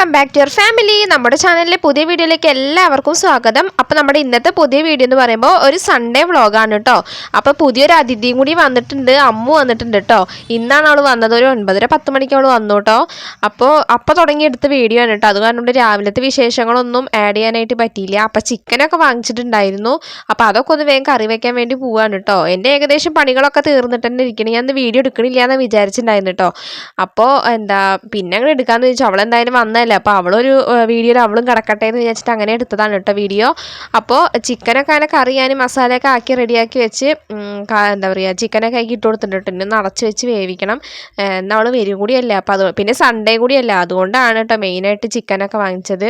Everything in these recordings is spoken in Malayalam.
Welcome back to your family നമ്മുടെ ചാനലിലെ പുതിയ വീഡിയോയിലേക്ക് എല്ലാവർക്കും സ്വാഗതം. അപ്പോൾ നമ്മുടെ ഇന്നത്തെ പുതിയ വീഡിയോ എന്ന് പറയുമ്പോൾ ഒരു സൺഡേ വ്ളോഗാണ് കേട്ടോ അപ്പോൾ പുതിയൊരു അതിഥിയും കൂടി വന്നിട്ടുണ്ട്. അമ്മു വന്നിട്ടുണ്ട് കേട്ടോ ഇന്നാണ് അവൾ വന്നത്. ഒരു ഒൻപതര പത്ത് മണിക്ക് അവൾ വന്നു കേട്ടോ അപ്പോൾ അപ്പോൾ തുടങ്ങി എടുത്ത വീഡിയോ ആണ് കേട്ടോ അത് കാരണം രാവിലത്തെ വിശേഷങ്ങളൊന്നും ആഡ് ചെയ്യാനായിട്ട് പറ്റിയില്ല. അപ്പോൾ ചിക്കനൊക്കെ വാങ്ങിച്ചിട്ടുണ്ടായിരുന്നു. അപ്പോൾ അതൊക്കെ ഒന്ന് വേഗം കറി വയ്ക്കാൻ വേണ്ടി പോവാണ് കേട്ടോ എന്റെ ഏകദേശം പണികളൊക്കെ തീർന്നിട്ട് തന്നെ ഇരിക്കണം. ഞാൻ വീഡിയോ എടുക്കണില്ല എന്ന് വിചാരിച്ചിട്ടുണ്ടായിരുന്നു കേട്ടോ അപ്പോൾ എന്താ പിന്നെ അങ്ങനെ എടുക്കാമെന്ന് ചോദിച്ചാൽ അവളെന്തായാലും അപ്പോൾ അവളൊരു വീഡിയോയിൽ അവളും കിടക്കട്ടെ എന്ന് വിചാരിച്ചിട്ട് അങ്ങനെ എടുത്തതാണ് കേട്ടോ വീഡിയോ. അപ്പോൾ ചിക്കനൊക്കെ അങ്ങനെ കറി ഞാൻ മസാലയൊക്കെ ആക്കി റെഡിയാക്കി വെച്ച് എന്താ പറയുക ചിക്കനൊക്കെ ആക്കി ഇട്ട് കൊടുത്തിട്ടുണ്ട് കേട്ടോ. ഇനി നിറച്ച് അടച്ച് വെച്ച് വേവിക്കണം. എന്നാൽ അവൾ വരും കൂടിയല്ലേ? അപ്പോൾ അത് പിന്നെ സൺഡേ കൂടിയല്ല? അതുകൊണ്ടാണ് കേട്ടോ മെയിനായിട്ട് ചിക്കനൊക്കെ വാങ്ങിച്ചത്.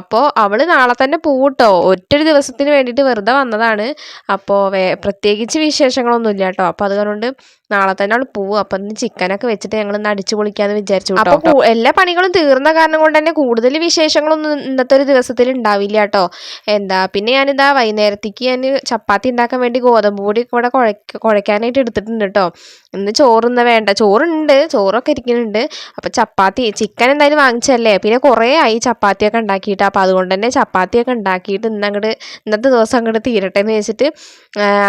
അപ്പോൾ അവൾ നാളെ തന്നെ പൂട്ടോ? ഒറ്റൊരു ദിവസത്തിന് വേണ്ടിയിട്ട് വെറുതെ വന്നതാണ്. അപ്പോൾ പ്രത്യേകിച്ച് വിശേഷങ്ങളൊന്നുമില്ല കേട്ടോ. അപ്പോൾ അതുകൊണ്ട് നാളെ തന്നെ അവൾ പോവും. അപ്പം ഇന്ന് ചിക്കനൊക്കെ വെച്ചിട്ട് ഞങ്ങൾ ഇന്ന് അടിച്ചു പൊളിക്കാന്ന് വിചാരിച്ചു അപ്പോൾ എല്ലാ പണികളും തീർന്ന കാരണം കൊണ്ട് തന്നെ കൂടുതൽ വിശേഷങ്ങളൊന്നും ഇന്നത്തെ ഒരു ദിവസത്തിൽ ഉണ്ടാവില്ല കേട്ടോ. എന്താ പിന്നെ ഞാനിതാ വൈകുന്നേരത്തേക്ക് ഞാൻ ചപ്പാത്തി ഉണ്ടാക്കാൻ വേണ്ടി ഗോതമ്പ് പൊടി കൂടെ കുഴക്ക കുഴയ്ക്കാനായിട്ട് എടുത്തിട്ടുണ്ട് കേട്ടോ. ഇന്ന് ചോറൊന്നും വേണ്ട. ചോറുണ്ട് ചോറൊക്കെ ഇരിക്കുന്നുണ്ട്. അപ്പം ചപ്പാത്തി ചിക്കൻ എന്തായാലും വാങ്ങിച്ചല്ലേ പിന്നെ കുറേ ആയി ചപ്പാത്തിയൊക്കെ ഉണ്ടാക്കിയിട്ട്. അപ്പോൾ അതുകൊണ്ട് തന്നെ ചപ്പാത്തിയൊക്കെ ഉണ്ടാക്കിയിട്ട് ഇന്ന് അങ്ങോട്ട് ഇന്നത്തെ ദിവസം അങ്ങോട്ട് തീരട്ടെ എന്ന് വെച്ചിട്ട്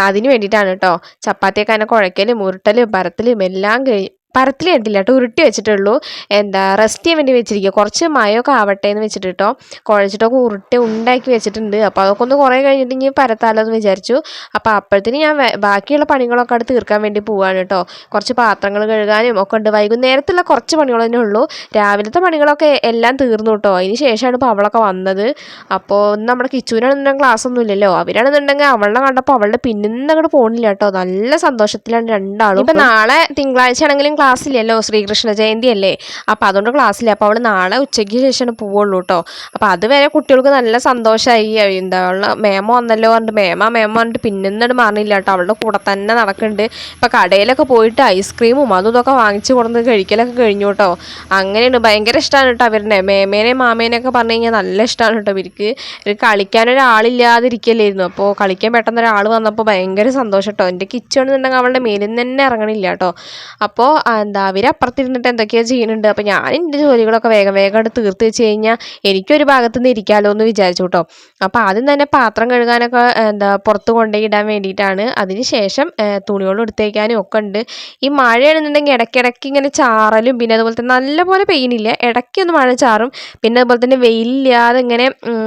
അതിന് വേണ്ടിയിട്ടാണ് കേട്ടോ. ചപ്പാത്തിയൊക്കെ അങ്ങനെ കുഴക്കലും ഉരുട്ടലും പരത്തലും എല്ലാം കഴി പരത്തൽ കണ്ടില്ല കേട്ടോ ഉരുട്ടി വെച്ചിട്ടുള്ളൂ. എന്താ റെസ്റ്റ് ചെയ്യാൻ വേണ്ടി വെച്ചിരിക്കുക കുറച്ച് മയമൊക്കെ ആവട്ടെ എന്ന് വെച്ചിട്ട് കേട്ടോ കുഴച്ചിട്ടൊക്കെ ഉരുട്ടി ഉണ്ടാക്കി വെച്ചിട്ടുണ്ട്. അപ്പോൾ അതൊക്കെ ഒന്ന് കുറേ കഴിഞ്ഞിട്ട് ഇനി പരത്താലോ എന്ന് വിചാരിച്ചു. അപ്പോൾ അപ്പോഴത്തേന് ഞാൻ ബാക്കിയുള്ള പണികളൊക്കെ അവിടെ തീർക്കാൻ വേണ്ടി പോവാണ് കേട്ടോ. കുറച്ച് പാത്രങ്ങൾ കഴുകാനും ഒക്കെ ഉണ്ട്. വൈകുന്നേരത്തുള്ള കുറച്ച് പണികൾ തന്നെ ഉള്ളൂ. രാവിലത്തെ പണികളൊക്കെ എല്ലാം തീർന്നു കേട്ടോ. അതിന് ശേഷമാണ് ഇപ്പോൾ അവളൊക്കെ വന്നത്. അപ്പോൾ നമ്മുടെ കിച്ചുവിനാണെന്നുണ്ടെങ്കിൽ ക്ലാസ് ഒന്നും ഇല്ലല്ലോ അവരാണെന്നുണ്ടെങ്കിൽ അവളെ കണ്ടപ്പോൾ അവളുടെ പിന്നിന്ന് അങ്ങോട്ട് പോകണില്ല കേട്ടോ. നല്ല സന്തോഷത്തിലാണ് രണ്ടാളും. ഇപ്പം നാളെ തിങ്കളാഴ്ച ആണെങ്കിലും ക്ലാസ് ഇല്ലല്ലോ ശ്രീകൃഷ്ണ ജയന്തി അല്ലേ അപ്പോൾ അതുകൊണ്ട് ക്ലാസ്സില്ല അപ്പോൾ അവൾ നാളെ ഉച്ചയ്ക്ക് ശേഷമാണ് പോവുള്ളൂ കേട്ടോ അപ്പോൾ അതുവരെ കുട്ടികൾക്ക് നല്ല സന്തോഷമായി എന്താ മേമ വന്നല്ലോ പറഞ്ഞിട്ട് മേമ മേമ പറഞ്ഞിട്ട് പിന്നിന്നിട്ട് മാറിയില്ല കേട്ടോ അവളുടെ കൂടെ തന്നെ നടക്കുന്നുണ്ട് ഇപ്പോൾ കടയിലൊക്കെ പോയിട്ട് ഐസ്ക്രീമും അതും ഇതൊക്കെ വാങ്ങിച്ച് കൊടുത്ത് കഴിക്കലൊക്കെ കഴിഞ്ഞു കേട്ടോ അങ്ങനെയാണ് ഭയങ്കര ഇഷ്ടമാണ് കേട്ടോ അവരുടെ മേമേനെയും മാമേനെയൊക്കെ പറഞ്ഞു കഴിഞ്ഞാൽ നല്ല ഇഷ്ടമാണ് കേട്ടോ ഇവർക്ക്. കളിക്കാനൊരാളില്ലാതിരിക്കലായിരുന്നു അപ്പോൾ കളിക്കാൻ പെട്ടെന്ന് ഒരാൾ വന്നപ്പോൾ ഭയങ്കര സന്തോഷം കേട്ടോ എന്റെ കിച്ചണെന്നുണ്ടെങ്കിൽ അവളുടെ മേലിൽ നിന്ന് തന്നെ ഇറങ്ങണില്ല കേട്ടോ അപ്പോൾ എന്താ അവർ അപ്പുറത്തിരുന്നിട്ട് എന്തൊക്കെയോ ചെയ്യുന്നുണ്ട്. അപ്പോൾ ഞാൻ എന്റെ ജോലികളൊക്കെ വേഗം വേഗം അവിടെ തീർത്ത് വെച്ച് കഴിഞ്ഞാൽ എനിക്കൊരു ഭാഗത്ത് നിന്ന് ഇരിക്കാമല്ലോ എന്ന് വിചാരിച്ചു കേട്ടോ അപ്പോൾ ആദ്യം തന്നെ പാത്രം കഴുകാനൊക്കെ എന്താ പുറത്ത് കൊണ്ടുപോയി ഇടാൻ വേണ്ടിയിട്ടാണ്. അതിന് ശേഷം തുണികളും എടുത്തേക്കാനും ഒക്കെ ഉണ്ട്. ഈ മഴയാണെന്നുണ്ടെങ്കിൽ ഇടയ്ക്കിടയ്ക്ക് ഇങ്ങനെ ചാറലും പിന്നെ അതുപോലെ തന്നെ നല്ലപോലെ പെയിനില്ല ഇടയ്ക്കൊന്ന് മഴ ചാറും. പിന്നെ അതുപോലെ തന്നെ വെയിലില്ലാതെ ഇങ്ങനെ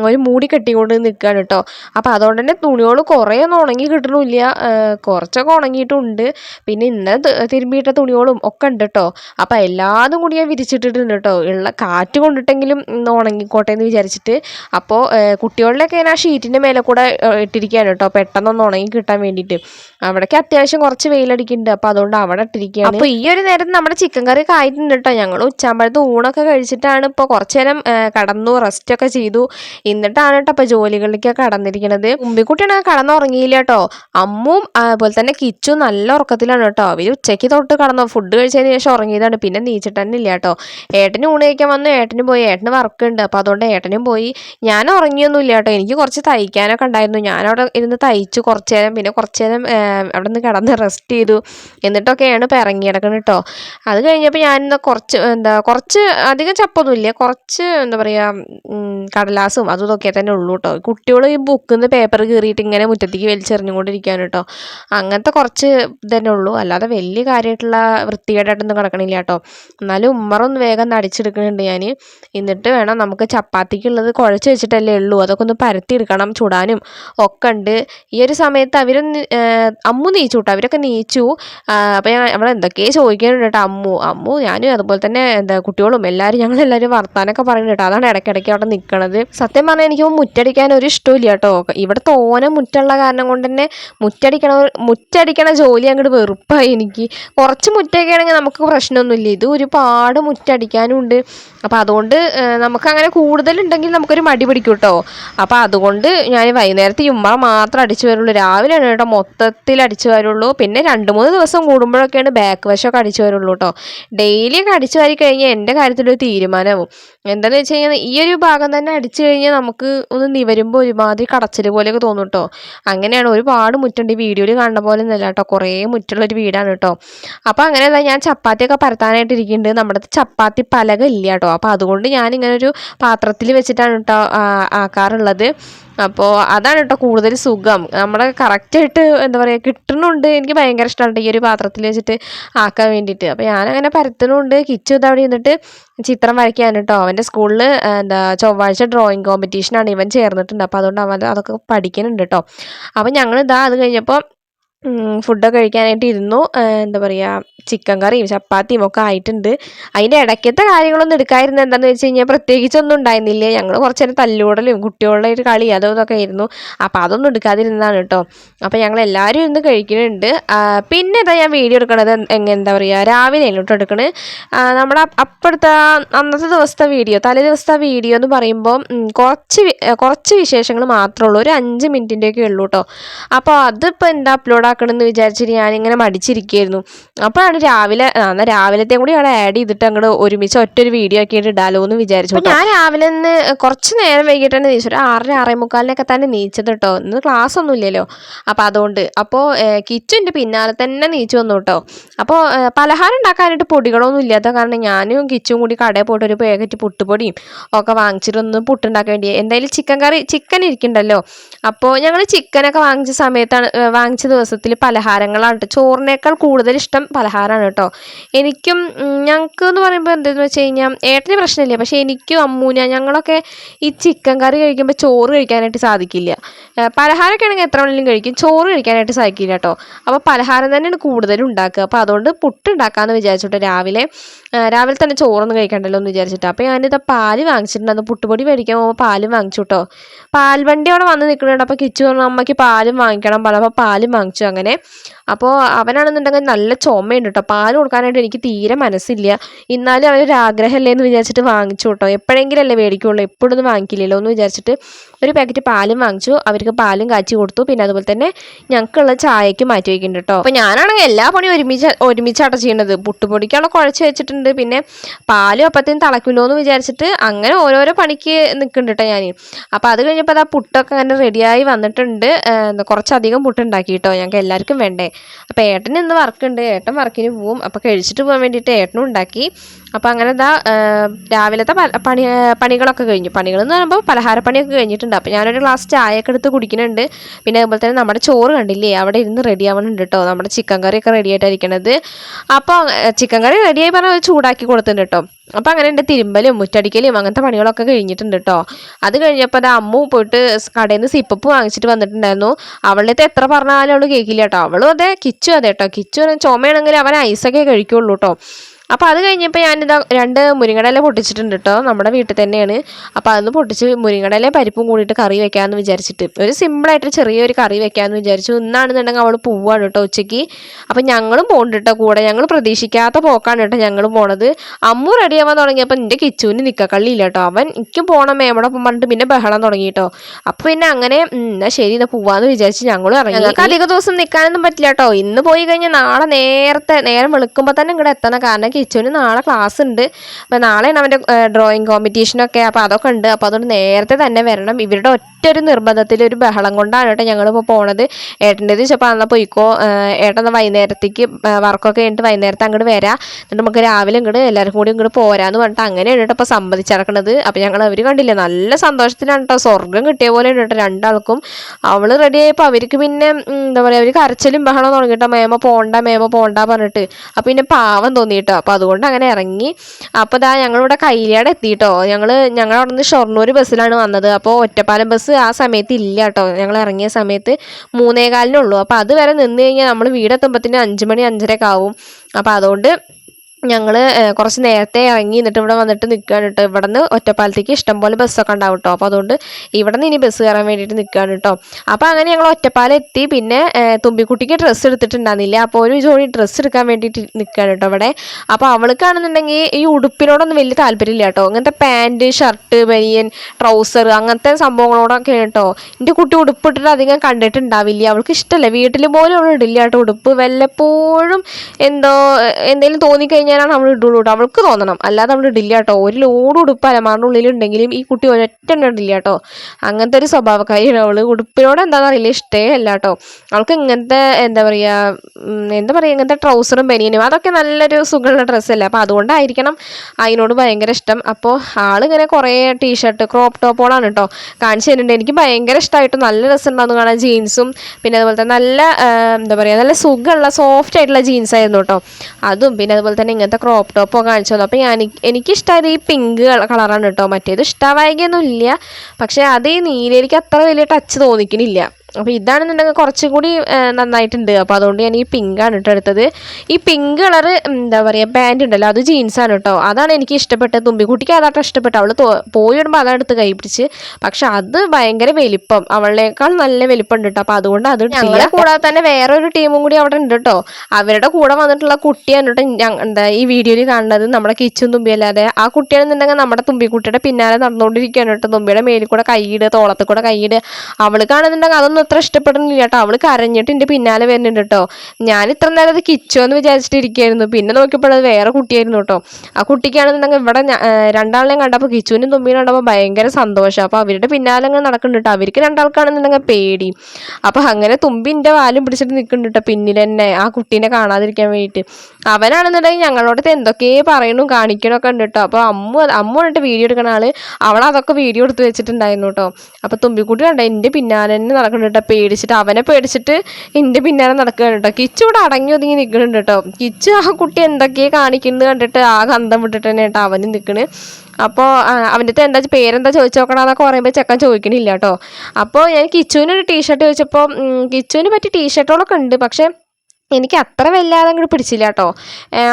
ഒരു മൂടി കെട്ടിക്കൊണ്ട് നിൽക്കുകയാണ് കേട്ടോ അപ്പോൾ അതുകൊണ്ട് തന്നെ തുണികൾ കുറേ ഒന്നും ഉണങ്ങി കിട്ടണില്ല. കുറച്ചൊക്കെ ഉണങ്ങിയിട്ടുണ്ട്. പിന്നെ ഇന്നലെ തിരുമ്പിയിട്ട തുണികളും ഒക്കെ ഉണ്ട് കേട്ടോ അപ്പോൾ എല്ലാതും കൂടി ഞാൻ വിരിച്ചിട്ടിട്ടുണ്ട് കേട്ടോ ഉള്ള കാറ്റ് കൊണ്ടിട്ടെങ്കിലും ഒന്ന് ഉണങ്ങിക്കോട്ടെ എന്ന് വിചാരിച്ചിട്ട്. അപ്പോൾ കുട്ടികളിലൊക്കെ ഞാൻ ആ ഷീറ്റിന്റെ മേലെ കൂടെ ഇട്ടിരിക്കുകയാണ് കേട്ടോ പെട്ടെന്നൊന്ന് ഉണങ്ങി കിട്ടാൻ വേണ്ടിയിട്ട്. അവിടേക്ക് അത്യാവശ്യം കുറച്ച് വെയിലടിക്കുന്നുണ്ട് അപ്പോൾ അതുകൊണ്ട് അവിടെ ഇട്ടിരിക്കുകയാണ് അപ്പോൾ ഈ ഒരു നേരത്ത് നമ്മുടെ ചിക്കൻ കറി ഒക്കെ ആയിട്ടുണ്ട് കേട്ടോ ഞങ്ങൾ ഉച്ചാമ്പഴത്ത് ഊണൊക്കെ കഴിച്ചിട്ടാണ് ഇപ്പോൾ കുറച്ച് നേരം കടന്നു റെസ്റ്റൊക്കെ ചെയ്തു. എന്നിട്ടാണ് കേട്ടോ അപ്പോൾ ജോലികളിലേക്കൊക്കെ കടന്നിരിക്കുന്നത് ഉമ്മിക്കുട്ടിയാണ് കടന്നുറങ്ങിയില്ല കേട്ടോ അമ്മും അതുപോലെ തന്നെ കിച്ചു നല്ല ഉറക്കത്തിലാണ് കേട്ടോ അവർ ഉച്ചയ്ക്ക് തൊട്ട് കടന്നു. ഫുഡ് കഴിച്ചതിന് ശേഷം ഉറങ്ങിയതാണ്. പിന്നെ നീച്ചിട്ട് തന്നെ ഇല്ല കേട്ടോ. ഏട്ടന് ഊണ് കഴിക്കാൻ വന്നു. ഏട്ടന് പോയി. ഏട്ടന് വർക്ക് ഉണ്ട് അപ്പോൾ അതുകൊണ്ട് ഏട്ടനും പോയി. ഞാൻ ഉറങ്ങിയൊന്നുമില്ല കേട്ടോ. എനിക്ക് കുറച്ച് തയ്ക്കാനൊക്കെ ഉണ്ടായിരുന്നു. ഞാനവിടെ ഇരുന്ന് തയ്ച്ചു കുറച്ച് നേരം. പിന്നെ കുറച്ച് നേരം അവിടെ നിന്ന് കിടന്ന് റെസ്റ്റ് ചെയ്തു. എന്നിട്ടൊക്കെയാണ് ഇപ്പോൾ ഇറങ്ങി കിടക്കുന്നത് കേട്ടോ. അത് കഴിഞ്ഞപ്പോൾ ഞാൻ കുറച്ച് എന്താ കുറച്ച് അധികം ചപ്പൊന്നുമില്ല കുറച്ച് എന്താ പറയുക കടലാസും അതും ഇതൊക്കെ തന്നെ ഉള്ളൂ കേട്ടോ. കുട്ടികൾ ഈ ബുക്കിൽ നിന്ന് പേപ്പർ കീറിയിട്ട് ഇങ്ങനെ മുറ്റത്തേക്ക് വലിച്ചെറിഞ്ഞുകൊണ്ടിരിക്കുകയാണ് കേട്ടോ. അങ്ങനത്തെ കുറച്ച് ഇതന്നെ ഉള്ളൂ. അല്ലാതെ വലിയ കാര്യമായിട്ടുള്ള വൃത്തികേടായിട്ടൊന്നും കിടക്കണില്ല കേട്ടോ എന്നാലും ഉമ്മറൊന്ന് വേഗം അടിച്ചെടുക്കുന്നുണ്ട് ഞാൻ എന്നിട്ട് വേണം നമുക്ക് ചപ്പാത്തിക്കുള്ളത് കുഴച്ച് വെച്ചിട്ടല്ലേ ഉള്ളൂ. അതൊക്കെ ഒന്ന് പരത്തിയെടുക്കണം ചുടാനും ഒക്കെ ഉണ്ട്. ഈ ഒരു സമയത്ത് അവരൊന്ന് അമ്മു നീച്ചു കേട്ടോ. അവരൊക്കെ നീച്ചു. അപ്പോൾ ഞാൻ അവിടെ എന്തൊക്കെയോ ചോദിക്കാനുണ്ട് കേട്ടോ. അമ്മു അമ്മു ഞാനും അതുപോലെ തന്നെ എന്താ കുട്ടികളും എല്ലാവരും ഞങ്ങൾ എല്ലാവരും വർത്താനൊക്കെ പറയുന്നത് കേട്ടോ. അതാണ് ഇടയ്ക്കിടയ്ക്ക് അവിടെ നിൽക്കണത് സത്യം പറഞ്ഞാൽ എനിക്ക് മുറ്റടിക്കാൻ ഒരു ഇഷ്ടമില്ല കേട്ടോ. ഇവിടെ തോന മുറ്റുള്ള കാരണം കൊണ്ട് തന്നെ മുറ്റടിക്കണ മുറ്റടിക്കണ ജോലി അങ്ങോട്ട് വെറുപ്പായി എനിക്ക്. കുറച്ച് മുറ്റൊക്കെ ആണെങ്കിൽ നമുക്ക് പ്രശ്നമൊന്നുമില്ല. ഇത് ഒരുപാട് മുറ്റടിക്കാനുണ്ട്. അപ്പോൾ അതുകൊണ്ട് നമുക്കങ്ങനെ കൂടുതലുണ്ടെങ്കിൽ നമുക്കൊരു മടി പിടിക്കും കേട്ടോ. അപ്പോൾ അതുകൊണ്ട് ഞാൻ വൈകുന്നേരത്തെ ഉമ്മ മാത്രം അടിച്ചു വരുള്ളൂ. രാവിലെയാണ് കേട്ടോ മൊത്തത്തിൽ അടിച്ചു വരുള്ളൂ. പിന്നെ രണ്ട് മൂന്ന് ദിവസം കൂടുമ്പോഴൊക്കെയാണ് ബാക്ക് വശമൊക്കെ അടിച്ചു വരുള്ളൂ കേട്ടോ. ഡെയിലി ഒക്കെ അടിച്ചു വാരി കഴിഞ്ഞാൽ എന്റെ കാര്യത്തിലൊരു തീരുമാനമാവും. എന്താണെന്ന് വെച്ച് കഴിഞ്ഞാൽ ഈ ഒരു ഭാഗം തന്നെ അടിച്ചു കഴിഞ്ഞാൽ നമുക്ക് ഒന്ന് നിവരുമ്പോൾ ഒരുമാതിരി കടച്ചിൽ പോലെയൊക്കെ തോന്നും കേട്ടോ. അങ്ങനെയാണ് ഒരുപാട് മുറ്റുണ്ട് ഈ വീഡിയോയിൽ കാണുന്ന പോലെ ഒന്നുമല്ല കേട്ടോ. കുറേ മുറ്റുള്ളൊരു വീടാണ് കേട്ടോ. അപ്പോൾ അങ്ങനെ ഞാൻ ചപ്പാത്തിയൊക്കെ പരത്താനായിട്ട് ഇരിക്കുന്നുണ്ട്. നമ്മുടെ ചപ്പാത്തി പലക ഇല്ല കേട്ടോ. അപ്പോൾ അതുകൊണ്ട് ഞാൻ ഇങ്ങനെ ഒരു പാത്രത്തിൽ വെച്ചിട്ടാണ് കേട്ടോ ആക്കാറുള്ളത്. അപ്പോൾ അതാണ് കേട്ടോ കൂടുതൽ സുഖം. നമ്മുടെ കറക്റ്റായിട്ട് എന്താ പറയുക കിട്ടുന്നുണ്ട്. എനിക്ക് ഭയങ്കര ഇഷ്ടമാണ് ഈ ഒരു പാത്രത്തിൽ വെച്ചിട്ട് ആക്കാൻ വേണ്ടിയിട്ട്. അപ്പോൾ ഞാനങ്ങനെ പരത്തുന്നുണ്ട്. കിച്ചു ഇത് അവിടെ ഇരുന്നിട്ട് ചിത്രം വരയ്ക്കാൻ കേട്ടോ. അവന്റെ സ്കൂളിൽ എന്താ ചൊവ്വാഴ്ച ഡ്രോയിങ് കോമ്പറ്റീഷനാണ് ഇവൻ ചേർന്നിട്ടുണ്ട്. അപ്പോൾ അതുകൊണ്ട് അവൻ അതൊക്കെ പഠിക്കുന്നുണ്ട് കേട്ടോ. അപ്പോൾ ഞങ്ങൾ ഇതാ അത് കഴിഞ്ഞപ്പോൾ ഫുഡൊക്കെ കഴിക്കാനായിട്ട് ഇരുന്നു. എന്താ പറയുക ചിക്കൻ കറിയും ചപ്പാത്തിയും ഒക്കെ ആയിട്ടുണ്ട്. അതിന്റെ ഇടയ്ക്കത്തെ കാര്യങ്ങളൊന്നും എടുക്കാതിരുന്നത് എന്താണെന്ന് വെച്ച് കഴിഞ്ഞാൽ പ്രത്യേകിച്ചൊന്നും ഉണ്ടായിരുന്നില്ല. ഞങ്ങൾ കുറച്ച് നേരം തല്ലുകൂടലും കുട്ടികളുടെ ഒരു കളി അതൊക്കെ ആയിരുന്നു. അപ്പോൾ അതൊന്നും എടുക്കാതിരുന്നതാണ് കേട്ടോ. അപ്പോൾ ഞങ്ങൾ എല്ലാവരും ഇരുന്ന് കഴിക്കുന്നുണ്ട്. പിന്നെ ഇതാ ഞാൻ വീഡിയോ എടുക്കണത് എന്താ പറയുക രാവിലെ കേട്ടോ എടുക്കണത് നമ്മുടെ അപ്പോഴത്തെ അന്നത്തെ ദിവസത്തെ വീഡിയോ തലേ ദിവസത്തെ വീഡിയോ എന്ന് പറയുമ്പോൾ കുറച്ച് കുറച്ച് വിശേഷങ്ങൾ മാത്രമേ ഉള്ളൂ. ഒരു അഞ്ച് മിനിറ്റിന്റെയൊക്കെ ഉള്ളൂ കേട്ടോ അപ്പോൾ അതിപ്പോൾ എന്താ അപ്ലോഡ് ആക്കണമെന്ന് വിചാരിച്ചിട്ട് ഞാനിങ്ങനെ മടിച്ചിരിക്കുകയായിരുന്നു. അപ്പോഴാണ് രാവിലെ എന്നാൽ രാവിലത്തെ കൂടി അവിടെ ആഡ് ചെയ്തിട്ട് അങ്ങോട്ട് ഒരുമിച്ച് ഒറ്റൊരു വീഡിയോ ഒക്കെ ആയിട്ട് ഇടാലോ എന്ന് വിചാരിച്ചു ഞാൻ രാവിലെ നിന്ന് കുറച്ച് നേരം വൈകിട്ട് നീച്ചത്. നീച്ചു ഒരു ആറര ആറേ മുക്കാലിനൊക്കെ തന്നെ നീച്ചത് കേട്ടോ. ഇന്ന് ക്ലാസ് ഒന്നും ഇല്ലല്ലോ. അപ്പോൾ അതുകൊണ്ട് അപ്പോൾ കിച്ചന്റെ പിന്നാലെ തന്നെ നീച്ചു വന്നു കേട്ടോ. അപ്പോൾ പലഹാരം ഉണ്ടാക്കാനായിട്ട് പൊടികളൊന്നും ഇല്ലാത്ത കാരണം ഞാനും കിച്ചും കൂടി കടയിൽ പോയിട്ട് ഒരു പാക്കറ്റ് പുട്ടുപൊടിയും ഒക്കെ വാങ്ങിച്ചിട്ടൊന്ന് പുട്ടുണ്ടാക്കാൻ വേണ്ടി. എന്തായാലും ചിക്കൻ കറി ചിക്കൻ ഇരിക്കണ്ടല്ലോ. അപ്പോൾ ഞങ്ങൾ ചിക്കനൊക്കെ വാങ്ങിച്ച സമയത്താണ് വാങ്ങിച്ച വാങ്ങിച്ച ദിവസത്തിൽ പലഹാരങ്ങളാണ് കേട്ടോ ചോറിനേക്കാൾ കൂടുതൽ ഇഷ്ടം പലഹാരമാണ് കേട്ടോ എനിക്കും ഞങ്ങൾക്ക് എന്ന് പറയുമ്പോൾ എന്തെന്ന് വെച്ച് കഴിഞ്ഞാൽ ഏട്ടന് പ്രശ്നമില്ല. പക്ഷേ എനിക്കും അമ്മൂന ഞങ്ങളൊക്കെ ഈ ചിക്കൻ കറി കഴിക്കുമ്പോൾ ചോറ് കഴിക്കാനായിട്ട് സാധിക്കില്ല. പലഹാരമൊക്കെ ആണെങ്കിൽ എത്ര വേണമെങ്കിലും കഴിക്കും. ചോറ് കഴിക്കാനായിട്ട് സാധിക്കില്ല കേട്ടോ. അപ്പോൾ പലഹാരം തന്നെയാണ് കൂടുതലും ഉണ്ടാക്കുക. അപ്പോൾ അതുകൊണ്ട് പുട്ട് ഉണ്ടാക്കാമെന്ന് വിചാരിച്ചിട്ട് രാവിലെ രാവിലെ തന്നെ ചോറൊന്നും കഴിക്കണ്ടല്ലോ എന്ന് വിചാരിച്ചിട്ട്. അപ്പോൾ ഞാനിത് പാൽ വാങ്ങിച്ചിട്ടുണ്ടായിരുന്നു പുട്ടുപൊടി മേടിക്കാൻ പോകുമ്പോൾ പാലും വാങ്ങിച്ചു കേട്ടോ. പാൽ വണ്ടി അവിടെ വന്ന് നിൽക്കുന്നുണ്ട്. അപ്പോൾ കിച്ചു പറഞ്ഞു അമ്മയ്ക്ക് പാലും വാങ്ങിക്കണം. പല അപ്പോൾ പാലും വാങ്ങിച്ചു അങ്ങനെ. അപ്പോൾ അവനാണെന്നുണ്ടെങ്കിൽ നല്ല ചുമയുണ്ട് കേട്ടോ. പാൽ കൊടുക്കാനായിട്ട് എനിക്ക് തീരെ മനസ്സില്ല. എന്നാലും അവനൊരു ആഗ്രഹമല്ലേ എന്ന് വിചാരിച്ചിട്ട് വാങ്ങിച്ചു കേട്ടോ. എപ്പോഴെങ്കിലും അല്ലേ മേടിക്കുള്ളൂ. എപ്പോഴൊന്നും വാങ്ങിക്കില്ലല്ലോ എന്ന് വിചാരിച്ചിട്ട് ഒരു പാക്കറ്റ് പാലും വാങ്ങിച്ചു. അവർക്ക് പാലും കാച്ചി കൊടുത്തു. പിന്നെ അതുപോലെ തന്നെ ഞങ്ങൾക്കുള്ള ചായക്ക് മാറ്റി വയ്ക്കുന്നുണ്ട് കേട്ടോ അപ്പോൾ ഞാനാണെങ്കിൽ എല്ലാ പണിയും ഒരുമിച്ച് ഒരുമിച്ചാട്ടോ ചെയ്യുന്നത് പുട്ടുപൊടിക്കാണോ കുഴച്ച് വെച്ചിട്ടുണ്ട്. പിന്നെ പാലും അപ്പത്തേനും തിളക്കില്ലോ എന്ന് വിചാരിച്ചിട്ട് അങ്ങനെ ഓരോരോ പണിക്ക് നിൽക്കുന്നുണ്ട് കേട്ടോ ഞാൻ അപ്പോൾ അത് കഴിഞ്ഞപ്പോൾ ആ പുട്ടൊക്കെ അങ്ങനെ റെഡിയായി വന്നിട്ടുണ്ട്. കുറച്ചധികം പുട്ടുണ്ടാക്കി കേട്ടോ ഞങ്ങൾക്ക് എല്ലാവർക്കും വേണ്ടേ. അപ്പോൾ ഏട്ടന് ഇന്ന് വർക്കുണ്ട് ഏട്ടൻ വർക്കിന് പോവും. അപ്പോൾ കഴിച്ചിട്ട് പോകാൻ വേണ്ടിയിട്ട് ഏട്ടനും ഉണ്ടാക്കി. അപ്പോൾ അങ്ങനെ എന്താ രാവിലത്തെ പണി പണികളൊക്കെ കഴിഞ്ഞു. പണികൾ എന്ന് പറയുമ്പോൾ പലഹാരപ്പണിയൊക്കെ കഴിഞ്ഞിട്ടുണ്ട്. അപ്പോൾ ഞാനൊരു ഗ്ലാസ് ചായയൊക്കെ എടുത്ത് കുടിക്കുന്നുണ്ട്. പിന്നെ അതുപോലെ തന്നെ നമ്മുടെ ചോറ് കണ്ടില്ലേ അവിടെ ഇരുന്ന് റെഡി ആവണുണ്ട് കേട്ടോ നമ്മുടെ ചിക്കൻ കറിയൊക്കെ റെഡി ആയിട്ടായിരിക്കണത്. അപ്പോൾ ചിക്കൻ കറി റെഡിയായി പറഞ്ഞാൽ ചൂടാക്കി കൊടുത്തിട്ടുണ്ട് കേട്ടോ അപ്പോൾ അങ്ങനെ എന്റെ തിരുമ്പലും മുറ്റടിക്കലും അങ്ങനത്തെ പണികളൊക്കെ കഴിഞ്ഞിട്ടുണ്ട് കേട്ടോ അത് കഴിഞ്ഞപ്പോൾ അത് അമ്മു പോയിട്ട് കടയിൽ നിന്ന് സിപ്പപ്പ് വാങ്ങിച്ചിട്ട് വന്നിട്ടുണ്ടായിരുന്നു. അവളുടെ എത്ര പറഞ്ഞാലും അവൾ കേൾക്കില്ല കേട്ടോ അവളും അതെ കിച്ചു അതെ കേട്ടോ കിച്ചു ചുമയാണെങ്കിൽ അവൻ ഐസൊക്കെ കഴിക്കുള്ളൂ കേട്ടോ അപ്പോൾ അത് കഴിഞ്ഞപ്പോൾ ഞാനിതാ രണ്ട് മുരിങ്ങടല പൊട്ടിച്ചിട്ടുണ്ട് കേട്ടോ നമ്മുടെ വീട്ടിൽ തന്നെയാണ്. അപ്പോൾ അതൊന്ന് പൊട്ടിച്ച് മുരിങ്ങടല പരിപ്പും കൂടിയിട്ട് കറി വെക്കാമെന്ന് വിചാരിച്ചിട്ട്. ഒരു സിമ്പിളായിട്ട് ചെറിയൊരു കറി വെക്കാമെന്ന് വിചാരിച്ചു. ഇന്നാണെന്നുണ്ടെങ്കിൽ അവൾ പോവാണ് കേട്ടോ ഉച്ചയ്ക്ക്. അപ്പോൾ ഞങ്ങളും പോകുന്നുണ്ട് കേട്ടോ കൂടെ. ഞങ്ങൾ പ്രതീക്ഷിക്കാത്ത പോക്കാണ് കേട്ടോ ഞങ്ങൾ പോണത്. അമ്മു റെഡിയാവാൻ തുടങ്ങിയപ്പോൾ എന്റെ കിച്ചുവിന് നിക്കക്കള്ളി ഇല്ല കേട്ടോ അവൻ എനിക്കും പോകണം അവിടെ പറഞ്ഞിട്ട് പിന്നെ ബഹളം തുടങ്ങി കേട്ടോ അപ്പോൾ പിന്നെ അങ്ങനെ എന്നാൽ ശരി എന്നാൽ പോവാന്ന് വിചാരിച്ച് ഞങ്ങളും ഇറങ്ങി. ഞങ്ങൾക്ക് അധിക ദിവസം നിൽക്കാനൊന്നും പറ്റില്ല കേട്ടോ ഇന്ന് പോയി കഴിഞ്ഞാൽ നാളെ നേരത്തെ നേരം വെളുക്കുമ്പോൾ തന്നെ ഇങ്ങോട്ട് എത്തണം കാരണം കിച്ചുവിന് നാളെ ക്ലാസ് ഉണ്ട് അപ്പോൾ നാളെയാണ് അവന്റെ ഡ്രോയിങ് കോമ്പറ്റീഷനൊക്കെ അപ്പോൾ അതൊക്കെ ഉണ്ട്. അപ്പോൾ അതുകൊണ്ട് നേരത്തെ തന്നെ വരണം. ഇവരുടെ ഒറ്റ ഒരു നിർബന്ധത്തിൽ ഒരു ബഹളം കൊണ്ടാണ് കേട്ടോ ഞങ്ങളിപ്പോൾ പോണത്. ഏട്ടന്റെത് ചിലപ്പോൾ എന്നാൽ പോയിക്കോ. ഏട്ടൻ വൈകുന്നേരത്തേക്ക് വർക്കൊക്കെ കഴിഞ്ഞിട്ട് വൈകുന്നേരത്തെ അങ്ങോട്ട് വരാം. എന്നിട്ട് നമുക്ക് രാവിലെ ഇങ്ങോട്ട് എല്ലാവരും കൂടി ഇങ്ങോട്ട് പോരാന്ന് പറഞ്ഞിട്ട് അങ്ങനെയാണ് കേട്ടോ ഇപ്പോൾ സമ്മതിച്ചിറക്കണത് അപ്പോൾ ഞങ്ങൾ അവർ കണ്ടില്ല നല്ല സന്തോഷത്തിലാണ് കേട്ടോ. സ്വർഗം കിട്ടിയ പോലെ കേട്ടോ രണ്ടാൾക്കും. അവൾ റെഡി ആയപ്പോൾ അവർക്ക് പിന്നെ എന്താ പറയുക അവർ കരച്ചിലും ബഹളം തുടങ്ങിയിട്ടോ മേമ പോണ്ട മേമ പോണ്ട പറഞ്ഞിട്ട്. അപ്പോൾ പിന്നെ പാവം തോന്നിയിട്ടോ അപ്പോൾ അതുകൊണ്ട് അങ്ങനെ ഇറങ്ങി. അപ്പോൾ ഇതാ ഞങ്ങളിവിടെ കൈലിയാട് എത്തിയിട്ടോ ഞങ്ങൾ അവിടെ നിന്ന് ഷൊർണൂർ ബസ്സിലാണ് വന്നത്. അപ്പോൾ ഒറ്റപ്പാലം ബസ് ആ സമയത്ത് ഇല്ല കേട്ടോ ഞങ്ങൾ ഇറങ്ങിയ സമയത്ത് മൂന്നേകാലിനുള്ളൂ. അപ്പോൾ അത് വരെ നിന്ന് കഴിഞ്ഞാൽ നമ്മൾ വീടെത്തുമ്പോഴത്തേനും അഞ്ച് മണി അഞ്ചരയൊക്കെ ആവും അപ്പോൾ അതുകൊണ്ട് ഞങ്ങൾ കുറച്ച് നേരത്തെ ഇറങ്ങി എന്നിട്ട് ഇവിടെ വന്നിട്ട് നിൽക്കുകയാണ് കേട്ടോ. ഇവിടെ നിന്ന് ഒറ്റപ്പാലത്തേക്ക് ഇഷ്ടംപോലെ ബസ്സൊക്കെ ഉണ്ടാവും കേട്ടോ. അപ്പോൾ അതുകൊണ്ട് ഇവിടെ നിന്ന് ഇനി ബസ് കയറാൻ വേണ്ടിയിട്ട് നിൽക്കുകയാണ് കേട്ടോ. അപ്പോൾ അങ്ങനെ ഞങ്ങൾ ഒറ്റപ്പാലം എത്തി. പിന്നെ തുമ്പിക്കുട്ടിക്ക് ഡ്രസ്സ് എടുത്തിട്ടുണ്ടായിരുന്നില്ല. അപ്പോൾ ഒരു ജോഡി ഡ്രസ്സ് എടുക്കാൻ വേണ്ടിയിട്ട് നിൽക്കുകയാണ് കേട്ടോ ഇവിടെ. അപ്പോൾ അവൾക്കാണെന്നുണ്ടെങ്കിൽ ഈ ഉടുപ്പിനോടൊന്നും വലിയ താല്പര്യമില്ല കേട്ടോ. അങ്ങനത്തെ പാന്റ് ഷർട്ട് ബനിയൻ ട്രൗസർ അങ്ങനത്തെ സംഭവങ്ങളോടൊക്കെ കേട്ടോ. എന്റെ കുട്ടി ഉടുപ്പിട്ടിട്ട് അധികം കണ്ടിട്ടുണ്ടാവില്ല. അവൾക്ക് ഇഷ്ടമല്ല. വീട്ടിൽ പോലും അവൾ ഇടില്ല കേട്ടോ ഉടുപ്പ്. വല്ലപ്പോഴും എന്തോ എന്തെങ്കിലും തോന്നിക്കഴിഞ്ഞാൽ കഴിഞ്ഞാലാണ് നമ്മൾ ഇടുള്ളൂ കേട്ടോ അവൾക്ക് തോന്നണം. അല്ലാതെ നമ്മൾ ഇടില്ല കേട്ടോ ഒരു ലോഡ് ഉടുപ്പ് അലമാറിന്റെ ഉള്ളിലുണ്ടെങ്കിലും ഈ കുട്ടി ഒരൊറ്റ ഇടില്ല കേട്ടോ അങ്ങനത്തെ ഒരു സ്വഭാവക്കാരിയാണ് അവൾ ഉടുപ്പിനോട് എന്താണെന്ന് അറിയില്ല ഇഷ്ടേ അല്ല കേട്ടോ അവൾക്ക് ഇങ്ങനത്തെ എന്താ പറയുക എന്താ പറയുക ഇങ്ങനത്തെ ട്രൗസറും ബനിയനും അതൊക്കെ നല്ലൊരു സുഖമുള്ള ഡ്രസ്സല്ലേ. അപ്പോൾ അതുകൊണ്ടായിരിക്കണം അതിനോട് ഭയങ്കര ഇഷ്ടം. അപ്പോൾ ആളിങ്ങനെ കുറേ ടീഷർട്ട് ക്രോപ്പ് ടോപ്പുകളാണ് കേട്ടോ കാണിച്ചു തരുന്നുണ്ട്. എനിക്ക് ഭയങ്കര ഇഷ്ടമായിട്ട് നല്ല രസമുണ്ടായിരുന്നു കാണാൻ. ജീൻസും പിന്നെ അതുപോലെ തന്നെ നല്ല എന്താ പറയുക നല്ല സുഖമുള്ള സോഫ്റ്റ് ആയിട്ടുള്ള ജീൻസ് ആയിരുന്നു കേട്ടോ അതും പിന്നെ അതുപോലെ തന്നെ ഇങ്ങനത്തെ ക്രോപ്പ് ടോപ്പോ കാണിച്ചു തന്നു. അപ്പോൾ ഞാൻ എനിക്കിഷ്ടമായത് ഈ പിങ്ക് കളറാണ് കേട്ടോ. മറ്റേത് ഇഷ്ടമായികൊന്നും ഒന്നുമില്ല. പക്ഷേ അത് ഈ നീലയിലേക്ക് അത്ര വലിയ ടച്ച് തോന്നിക്കണില്ല. അപ്പോൾ ഇതാണെന്നുണ്ടെങ്കിൽ കുറച്ചും കൂടി നന്നായിട്ടുണ്ട്. അപ്പോൾ അതുകൊണ്ട് ഞാൻ ഈ പിങ്കാണ് കേട്ടോ എടുത്തത്. ഈ പിങ്ക് കളർ എന്താ പറയുക പാന്റ് ഉണ്ടല്ലോ അത് ജീൻസാണ് കേട്ടോ അതാണ് എനിക്ക് ഇഷ്ടപ്പെട്ടത്. തുമ്പിക്കുട്ടിക്ക് അതാട്ടോ ഇഷ്ടപ്പെട്ടത്. അവൾ പോയി വിടുമ്പോൾ അതാണ് എടുത്ത് കൈ പിടിച്ച്. പക്ഷെ അത് ഭയങ്കര വലിപ്പം. അവളേക്കാൾ നല്ല വലിപ്പം ഉണ്ട് കേട്ടോ അപ്പോൾ അതുകൊണ്ട് അത് ഞങ്ങളെ കൂടാതെ തന്നെ വേറൊരു ടീമും കൂടി അവിടെ ഉണ്ട് കേട്ടോ അവരുടെ കൂടെ വന്നിട്ടുള്ള കുട്ടിയാണ് കേട്ടോ എന്താ ഈ വീഡിയോയിൽ കാണുന്നത്. നമ്മുടെ കിച്ചും തുമ്പി അല്ലാതെ. ആ കുട്ടിയാണെന്നുണ്ടെങ്കിൽ നമ്മുടെ തുമ്പിക്കുട്ടിയുടെ പിന്നാലെ നടന്നുകൊണ്ടിരിക്കുകയാണ് കേട്ടോ തുമ്പിയുടെ മേലിൽ കൂടെ കൈയിട് തോളത്തിൽ കൂടെ കൈയിട് അവൾ കാണുന്നുണ്ടെങ്കിൽ അതൊന്നും അത്ര ഇഷ്ടപ്പെടുന്നില്ല കേട്ടോ. അവൾ കരഞ്ഞിട്ട് എന്റെ പിന്നാലെ വരുന്നുണ്ട് കേട്ടോ. ഞാൻ ഇത്ര നേരം അത് കിച്ചോ എന്ന് വിചാരിച്ചിട്ടിരിക്കുന്നു പിന്നെ നോക്കിയപ്പോൾ അത് വേറെ കുട്ടിയായിരുന്നു കേട്ടോ. ആ കുട്ടിക്കാണെന്നുണ്ടെങ്കിൽ ഇവിടെ രണ്ടാളിനെയും കണ്ടപ്പോൾ കിച്ചുവിനും തുമ്പിനും കണ്ടപ്പോൾ ഭയങ്കര സന്തോഷം. അപ്പോൾ അവരുടെ പിന്നാലെ അങ്ങനെ നടക്കുന്നുണ്ട് അവർക്ക് രണ്ടാൾക്കാണെന്നുണ്ടെങ്കിൽ പേടി. അപ്പോൾ അങ്ങനെ തുമ്പിന്റെ വാലും പിടിച്ചിട്ട് നിൽക്കുന്നുണ്ട് കേട്ടോ. പിന്നിൽ തന്നെ ആ കുട്ടീനെ കാണാതിരിക്കാൻ വേണ്ടിട്ട് അവനാണെന്നുണ്ടെങ്കിൽ ഞങ്ങളോടത്ത് എന്തൊക്കെ പറയണു കാണിക്കണമൊക്കെ ഉണ്ട് കേട്ടോ. അപ്പോൾ അമ്മ അമ്മ വന്നിട്ട് വീഡിയോ എടുക്കണ ആൾ അവൾ അതൊക്കെ വീഡിയോ എടുത്ത് വെച്ചിട്ടുണ്ടായിരുന്നു കേട്ടോ. അപ്പോൾ തുമ്പിക്കുട്ടി കണ്ട എന്റെ പിന്നാലെ തന്നെ നടക്കുന്നുണ്ട് കേട്ടോ പേടിച്ചിട്ട് അവനെ പേടിച്ചിട്ട് എന്റെ പിന്നാലെ നടക്കുകയാണ് കേട്ടോ. കിച്ചു ഇവിടെ അടങ്ങി ഒതുങ്ങി നിൽക്കുന്നുണ്ട് കേട്ടോ. കിച്ചു ആ കുട്ടി എന്തൊക്കെയാ കാണിക്കുന്നത് കണ്ടിട്ട് ആ ഗന്ധം വിട്ടിട്ട് തന്നെ കേട്ടോ അവനും നിൽക്കണ്. അപ്പോൾ അവന്റെ അടുത്ത് എന്താ പേരെന്താ ചോദിച്ചു നോക്കണമെന്നൊക്കെ പറയുമ്പോൾ ചെക്കൻ ചോദിക്കണില്ല കേട്ടോ. അപ്പോൾ ഞാൻ കിച്ചുവിനൊരു ടീഷർട്ട് ചോദിച്ചപ്പോൾ കിച്ചുവിന് പറ്റിയ ടീഷർട്ടുകളൊക്കെ ഉണ്ട്. പക്ഷേ എനിക്ക് അത്ര വല്ലാതെ അങ്ങോട്ട് പിടിച്ചില്ല കേട്ടോ.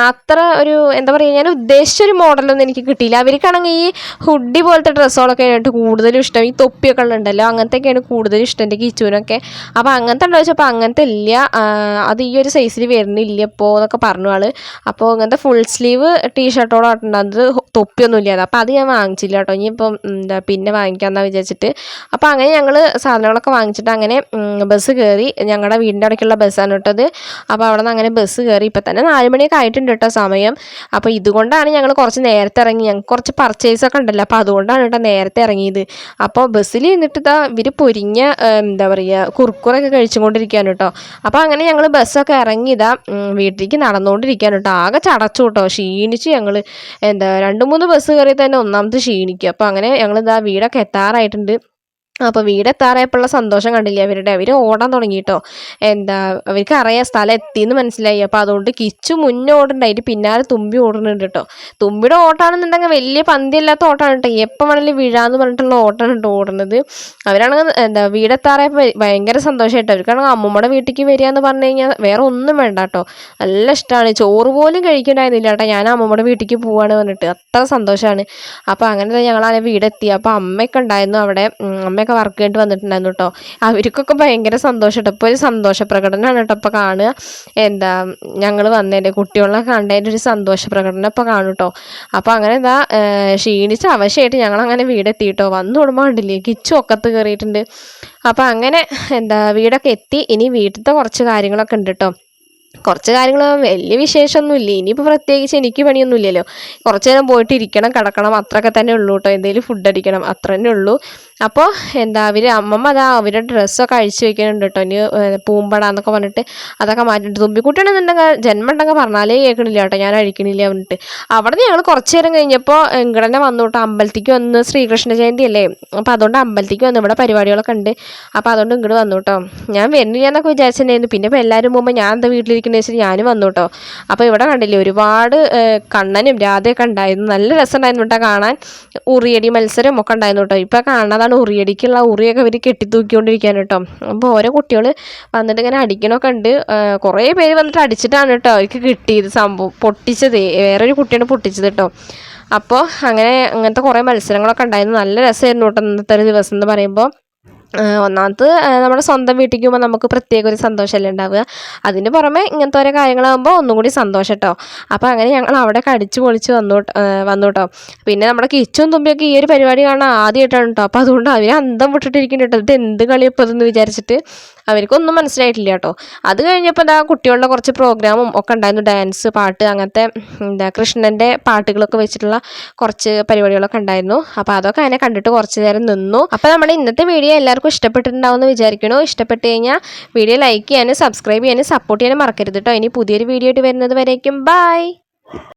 അത്ര ഒരു എന്താ പറയുക ഞാൻ ഉദ്ദേശിച്ച ഒരു മോഡലൊന്നും എനിക്ക് കിട്ടിയില്ല. അവർക്കാണെങ്കിൽ ഈ ഹുഡി പോലത്തെ ഡ്രസ്സുകളൊക്കെ ആയിട്ട് കൂടുതലും ഇഷ്ടം. ഈ തൊപ്പിയൊക്കെ ഉണ്ടല്ലോ അങ്ങനത്തെയൊക്കെയാണ് കൂടുതലും ഇഷ്ടം എന്റെ കിച്ചുവിനൊക്കെ. അപ്പോൾ അങ്ങനത്തെ ഉണ്ടോ ചോദിച്ചപ്പോൾ അങ്ങനത്തെ ഇല്ല. അത് ഈ ഒരു സൈസിൽ വരുന്നില്ല ഇപ്പോൾ എന്നൊക്കെ പറഞ്ഞു ആൾ അപ്പോൾ അങ്ങനത്തെ ഫുൾ സ്ലീവ് ടീഷർട്ടോടെ അത് തൊപ്പിയൊന്നും ഇല്ലാതെ. അപ്പോൾ അത് ഞാൻ വാങ്ങിച്ചില്ല കേട്ടോ. ഇനിയിപ്പം എന്താ പിന്നെ വാങ്ങിക്കാമെന്നാണ് വിചാരിച്ചിട്ട്. അപ്പോൾ അങ്ങനെ ഞങ്ങൾ സാധനങ്ങളൊക്കെ വാങ്ങിച്ചിട്ട് അങ്ങനെ ബസ് കയറി ഞങ്ങളുടെ വീടിന്റെ അവിടേക്കുള്ള ബസ്സാണ് കേട്ടത് അപ്പോൾ അവിടെ നിന്ന് അങ്ങനെ ബസ് കയറി ഇപ്പം തന്നെ നാല് മണിയൊക്കെ ആയിട്ടുണ്ട് കേട്ടോ സമയം. അപ്പോൾ ഇതുകൊണ്ടാണ് ഞങ്ങൾ കുറച്ച് നേരത്തെ ഇറങ്ങി. ഞങ്ങൾക്ക് കുറച്ച് പർച്ചേസ് ഒക്കെ ഉണ്ടല്ലോ. അപ്പോൾ അതുകൊണ്ടാണ് കേട്ടോ നേരത്തെ ഇറങ്ങിയത്. അപ്പോൾ ബസ്സിൽ ഇരുന്നിട്ട് ഇതാ ഇവർ പൊരിഞ്ഞ എന്താ പറയുക കുറുക്കുറൊക്കെ കഴിച്ചുകൊണ്ടിരിക്കുകയാണ് കേട്ടോ. അപ്പോൾ അങ്ങനെ ഞങ്ങൾ ബസ്സൊക്കെ ഇറങ്ങി ഇതാ വീട്ടിലേക്ക് നടന്നുകൊണ്ടിരിക്കുകയാണ് കേട്ടോ. ആകെ ചടച്ചു കേട്ടോ. ക്ഷീണിച്ച് ഞങ്ങൾ എന്താ രണ്ട് മൂന്ന് ബസ് കയറി തന്നെ ഒന്നാമത് ക്ഷീണിക്കുക അപ്പോൾ അങ്ങനെ ഞങ്ങൾ ഇതാ വീടൊക്കെ എത്താറായിട്ടുണ്ട്. അപ്പോൾ വീടെത്താറായപ്പോഴുള്ള സന്തോഷം കണ്ടില്ല അവരുടെ? അവർ ഓടാൻ തുടങ്ങി കേട്ടോ എന്താ അവർക്ക് അറിയാം സ്ഥലം എത്തിയെന്ന് മനസ്സിലായി. അപ്പോൾ അതുകൊണ്ട് കിച്ചു മുന്നേ ഓടുന്നുണ്ട് അതിന്റെ പിന്നാലെ തുമ്പി ഓടുന്നുണ്ട് കേട്ടോ തുമ്പിയുടെ ഓട്ടാണെന്നുണ്ടെങ്കിൽ വലിയ പന്തിയല്ലാത്ത ഓട്ടമാണ് കേട്ടോ എപ്പോൾ വേണമെങ്കിലും വീഴാന്ന് പറഞ്ഞിട്ടുള്ള ഓട്ടാണ് കേട്ടോ ഓടുന്നത്. അവരാണെങ്കിൽ എന്താ വീടെത്താറായപ്പോൾ ഭയങ്കര സന്തോഷമായിട്ട് അവർക്കാണെങ്കിൽ അമ്മമ്മയുടെ വീട്ടിലേക്ക് വരിക എന്ന് പറഞ്ഞു കഴിഞ്ഞാൽ വേറെ ഒന്നും വേണ്ട കേട്ടോ നല്ല ഇഷ്ടമാണ് ചോറ് പോലും കഴിക്കണ്ടായിരുന്നില്ല കേട്ടോ ഞാൻ അമ്മമ്മയുടെ വീട്ടിലേക്ക് പോവാണ് പറഞ്ഞിട്ട്. അത്ര സന്തോഷമാണ് അപ്പോൾ അങ്ങനെ ഞങ്ങൾ വീടെത്തി. അപ്പോൾ അമ്മയൊക്കെ ഉണ്ടായിരുന്നു അവിടെ. ഉം, അമ്മയൊക്കെ വർക്ക് ചെയ്തിട്ട് വന്നിട്ടുണ്ടായിരുന്നു കേട്ടോ അവർക്കൊക്കെ ഭയങ്കര സന്തോഷം ഇപ്പോൾ ഒരു സന്തോഷ പ്രകടനമാണ് കേട്ടോ ഇപ്പോൾ കാണുക. എന്താ ഞങ്ങൾ വന്നതിന്റെ കുട്ടികളെ കണ്ടതിന്റെ ഒരു സന്തോഷ പ്രകടനം ഇപ്പോൾ കാണും കേട്ടോ അപ്പോൾ അങ്ങനെ എന്താ ക്ഷീണിച്ച് അവശയായിട്ട് ഞങ്ങളങ്ങനെ വീടെത്തി കേട്ടോ വന്നു കൊടുമ്പോൾ കണ്ടില്ലേ കിച്ചു ഒക്കത്ത് കയറിയിട്ടുണ്ട് അപ്പോൾ അങ്ങനെ എന്താ വീടൊക്കെ എത്തി. ഇനി വീട്ടിലത്തെ കുറച്ച് കാര്യങ്ങളൊക്കെ ഉണ്ട് കേട്ടോ കുറച്ച് കാര്യങ്ങൾ വലിയ വിശേഷമൊന്നുമില്ല. ഇനിയിപ്പോൾ പ്രത്യേകിച്ച് എനിക്ക് പണിയൊന്നുമില്ലല്ലോ. കുറച്ച് നേരം പോയിട്ട് ഇരിക്കണം കിടക്കണം അത്രയൊക്കെ തന്നെ ഉള്ളൂ കേട്ടോ എന്തെങ്കിലും ഫുഡ് അടിക്കണം അത്ര തന്നെ ഉള്ളൂ. അപ്പോൾ എന്താ അവർ അമ്മമ്മ അതാ അവരുടെ ഡ്രസ്സൊക്കെ അഴിച്ചു വെക്കുന്നുണ്ട് കേട്ടോ ഇനി പൂമ്പട എന്നൊക്കെ പറഞ്ഞിട്ട് അതൊക്കെ മാറ്റിയിട്ട് തുമ്പിക്കുട്ടിയാണെന്നുണ്ടെങ്കിൽ ജന്മം ഉണ്ടെങ്കിൽ പറഞ്ഞാലേ കേൾക്കണില്ല കേട്ടോ ഞാൻ അഴിക്കണില്ല പറഞ്ഞിട്ട്. അവിടെ ഞങ്ങൾ കുറച്ച് നേരം കഴിഞ്ഞപ്പോൾ ഇങ്ങടെ തന്നെ വന്നു കേട്ടോ അമ്പലത്തിക്ക് വന്ന് ശ്രീകൃഷ്ണ ജയന്തി അല്ലേ? അപ്പോൾ അതുകൊണ്ട് അമ്പലത്തിക്ക് വന്നു. ഇവിടെ പരിപാടികളൊക്കെ ഉണ്ട്. അപ്പോൾ അതുകൊണ്ട് ഇങ്ങോട്ട് വന്നു കേട്ടോ ഞാൻ വരുന്നില്ല എന്നൊക്കെ വിചാരിച്ചിട്ടുണ്ടായിരുന്നു. പിന്നെ ഇപ്പോൾ എല്ലാവരും പോകുമ്പോൾ ഞാൻ എന്താ വീട്ടിലിരിക്കുന്നത് വെച്ചാൽ ഞാനും വന്നു കേട്ടോ അപ്പോൾ ഇവിടെ കണ്ടില്ലേ ഒരുപാട് കണ്ണനും രാധയൊക്കെ ഉണ്ടായിരുന്നു. നല്ല രസമുണ്ടായിരുന്നു കേട്ടോ കാണാൻ ഉറിയടി മത്സരം ഒക്കെ ഉണ്ടായിരുന്നു കേട്ടോ ഇപ്പോൾ കാണുന്നതാണ് ഉറിയടിക്കുള്ള ഉറിയൊക്കെ ഇവർ കെട്ടിത്തൂക്കിക്കൊണ്ടിരിക്കുകയാണ് കേട്ടോ. അപ്പോൾ ഓരോ കുട്ടികൾ വന്നിട്ട് ഇങ്ങനെ അടിക്കണമൊക്കെ ഉണ്ട് കുറേ പേര് വന്നിട്ട് അടിച്ചിട്ടാണ് കേട്ടോ അവർക്ക് കിട്ടിയത് സംഭവം പൊട്ടിച്ചത്. വേറൊരു കുട്ടിയാണ് പൊട്ടിച്ചത് കേട്ടോ. അപ്പോൾ അങ്ങനെ അങ്ങനത്തെ കുറേ മത്സരങ്ങളൊക്കെ ഉണ്ടായിരുന്നു. നല്ല രസമായിരുന്നു കേട്ടോ ഇന്നത്തെ ഒരു ദിവസം എന്ന് പറയുമ്പോൾ ഒന്നാമത് നമ്മുടെ സ്വന്തം വീട്ടിലേക്ക് പോകുമ്പോൾ നമുക്ക് പ്രത്യേക ഒരു സന്തോഷമല്ലേ ഉണ്ടാവുക. അതിന് പുറമെ ഇങ്ങനത്തെ ഓരോ കാര്യങ്ങളാകുമ്പോൾ ഒന്നും കൂടി സന്തോഷം കേട്ടോ അപ്പോൾ അങ്ങനെ ഞങ്ങൾ അവിടെ കടിച്ചു പൊളിച്ച് വന്നു വന്നു കേട്ടോ പിന്നെ നമ്മുടെ കിച്ചും തുമ്പിയൊക്കെ ഈ ഒരു പരിപാടി കാണാൻ ആദ്യമായിട്ടാണ് കേട്ടോ അപ്പോൾ അതുകൊണ്ട് അവർ അന്തം വിട്ടിട്ടിരിക്കുന്നുണ്ട് കേട്ടോ ഇത് എന്ത് കളിയപ്പോൾ ഇതെന്ന് വിചാരിച്ചിട്ട്. അവർക്കൊന്നും മനസ്സിലായിട്ടില്ല കേട്ടോ. അത് കഴിഞ്ഞപ്പോൾ എന്താ കുട്ടികളുടെ കുറച്ച് പ്രോഗ്രാമും ഒക്കെ ഉണ്ടായിരുന്നു. ഡാൻസ് പാട്ട് അങ്ങനത്തെ എന്താ കൃഷ്ണന്റെ പാട്ടുകളൊക്കെ വെച്ചിട്ടുള്ള കുറച്ച് പരിപാടികളൊക്കെ ഉണ്ടായിരുന്നു. അപ്പോൾ അതൊക്കെ അതിനെ കണ്ടിട്ട് കുറച്ച് നേരം നിന്നു. അപ്പോൾ നമ്മുടെ ഇന്നത്തെ വീഡിയോ എല്ലാവർക്കും ഇഷ്ടപ്പെട്ടിട്ടുണ്ടാവും എന്ന് വിചാരിക്കണു. ഇഷ്ടപ്പെട്ട് കഴിഞ്ഞാൽ വീഡിയോ ലൈക്ക് ചെയ്യാനും സബ്സ്ക്രൈബ് ചെയ്യാനും സപ്പോർട്ട് ചെയ്യാനും മറക്കരുത് കേട്ടോ. ഇനി പുതിയൊരു വീഡിയോ ആയിട്ട് വരുന്നത് വരേക്കും. ബൈ